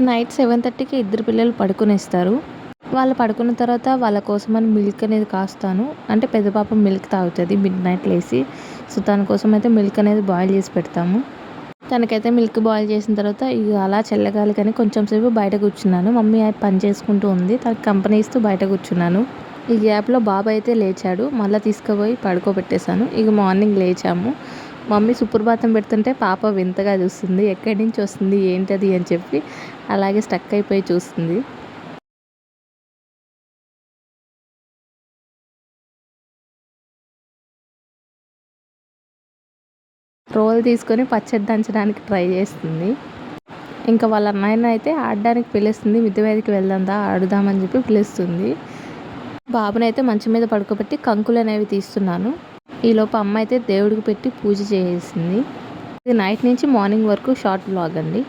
Night seven థర్టీకి ఇద్దరు పిల్లలు పడుకునేస్తారు. వాళ్ళు పడుకున్న తర్వాత వాళ్ళ కోసం అని మిల్క్ అనేది కాస్తాను. అంటే పెద్ద పాప మిల్క్ తాగుతుంది మిడ్ నైట్ లేసి. సో తన కోసం అయితే మిల్క్ అనేది బాయిల్ చేసి పెడతాము. తనకైతే మిల్క్ బాయిల్ చేసిన తర్వాత ఇక అలా చల్లగాలి కానీ కొంచెం సేపు బయట కూర్చున్నాను. మమ్మీ ఆ పని చేసుకుంటూ ఉంది. తనకి కంపెనీ ఇస్తూ బయట కూర్చున్నాను. ఈ గ్యాప్లో బాబాయ్ అయితే లేచాడు. మళ్ళీ తీసుకుపోయి పడుకోబెట్టేశాను. ఇక మార్నింగ్ లేచాము. మమ్మీ సుప్రభాతం పెడుతుంటే పాప వింతగా చూస్తుంది ఎక్కడి నుంచి వస్తుంది ఏంటది అని చెప్పి అలాగే స్టక్ అయిపోయి చూస్తుంది. రోల్ తీసుకొని పచ్చడి దంచడానికి ట్రై చేస్తుంది. ఇంకా వాళ్ళ అన్నయ్యని అయితే ఆడడానికి పిలుస్తుంది మిద్దె మీదకి వెళ్దాందా ఆడుదామని చెప్పి పిలుస్తుంది. బాబునైతే మంచం మీద పడుకోబెట్టి కంకులు అనేవి తీస్తున్నాను. ఈలోపు అమ్మ అయితే దేవుడికి పెట్టి పూజ చేసేసింది ఇది నైట్ నుంచి మార్నింగ్ వరకు షార్ట్ బ్లాగ్ అండి.